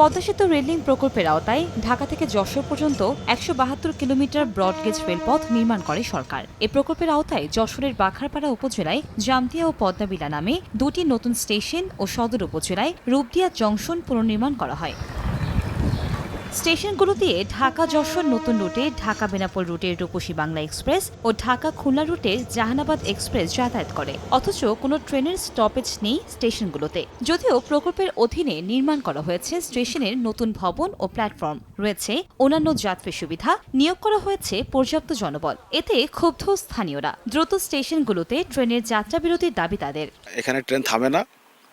পদ্মা সেতু রেললিং প্রকল্পের আওতায় ঢাকা থেকে যশোর পর্যন্ত একশো বাহাত্তর কিলোমিটার ব্রডগেজ রেলপথ নির্মাণ করে সরকার। এ প্রকল্পের আওতায় যশোরের বাখারপাড়া উপজেলায় জামতিয়া ও পদ্মাবিলা নামে দুটি নতুন স্টেশন ও সদর উপজেলায় রূপদিয়া জংশন পুনর্নির্মাণ করা হয়। স্টেশনগুলো দিয়ে ঢাকা যশোর নতুন রুটে, ঢাকা বেনাপোল রুটের রূপসী বাংলা এক্সপ্রেস ও ঢাকা খুলনা রুটের জাহানাবাদ এক্সপ্রেস যাতায়াত করে। অথচ কোনো ট্রেনের স্টপেজ নেই স্টেশনগুলোতে। যদিও প্রকল্পের অধীনে নির্মাণ করা হয়েছে স্টেশনের নতুন ভবন ও প্ল্যাটফর্ম রয়েছে অন্যান্য যাত্রী সুবিধা, নিয়োগ করা হয়েছে পর্যাপ্ত জনবল। এতে ক্ষুব্ধ স্থানীয়রা। দ্রুত স্টেশনগুলোতে ট্রেনের যাত্রা বিরতির দাবি তাদের। এখানে ট্রেন থামে না,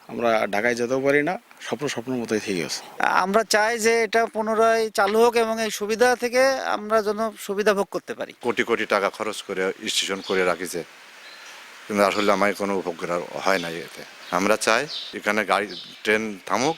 আমরা ঢাকায় যেতেও পারি না। স্বপ্ন স্বপ্নের মতোই থেকে গেছে। আমরা চাই যে এটা পুনরায় চালু হোক এবং এই সুবিধা থেকে আমরা যেন সুবিধা ভোগ করতে পারি। কোটি কোটি টাকা খরচ করে স্টেশন করে রাখিছে কিন্তু আসলে আমার কোনো উপকার হয় না এতে। আমরা চাই এখানে গাড়ি ট্রেন থামুক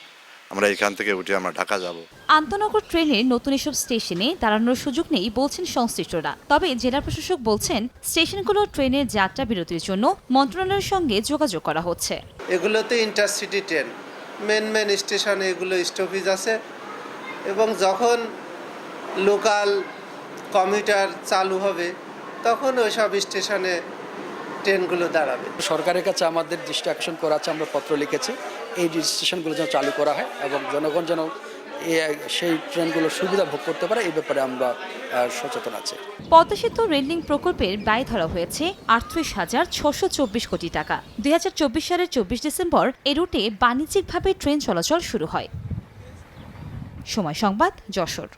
আমরা এখান থেকে উঠে আমরা ঢাকা যাব। আন্তনগর ট্রেনের নতুন এসব স্টেশনে দাঁড়ানোর সুযোগ নেই বলছেন সংশ্লিষ্টরা। তবে জেলা প্রশাসক বলছেন স্টেশনগুলো ট্রেনের যাত্রা বিরতির জন্য মন্ত্রণালয়ের সঙ্গে যোগাযোগ করা হচ্ছে। এগুলোতে ইন্টারসিটি ট্রেন। মেন মেন স্টেশনে এগুলো স্টপেজ আছে। এবং যখন লোকাল কমিউটার চালু হবে, তখন ওইসব স্টেশনে ট্রেনগুলো দাঁড়াবে। সরকারের কাছে আমাদের দৃষ্টি আকর্ষণ করা আছে আমরা পত্র লিখেছি। এই স্টেশনগুলো যেন চালু করা হয় এবং জনগণ যেন সেই ট্রেনগুলোর সুবিধা ভোগ করতে পারে এই ব্যাপারে আমরা সচেতন আছি। পদ্মা সেতু রেললিং প্রকল্পের ব্যয় ধরা হয়েছে আটত্রিশ হাজার ছশো চব্বিশ কোটি টাকা। দুই হাজার চব্বিশ সালের চব্বিশ ডিসেম্বর এ রুটে বাণিজ্যিকভাবে ট্রেন চলাচল শুরু হয়। সময় সংবাদ যশোর।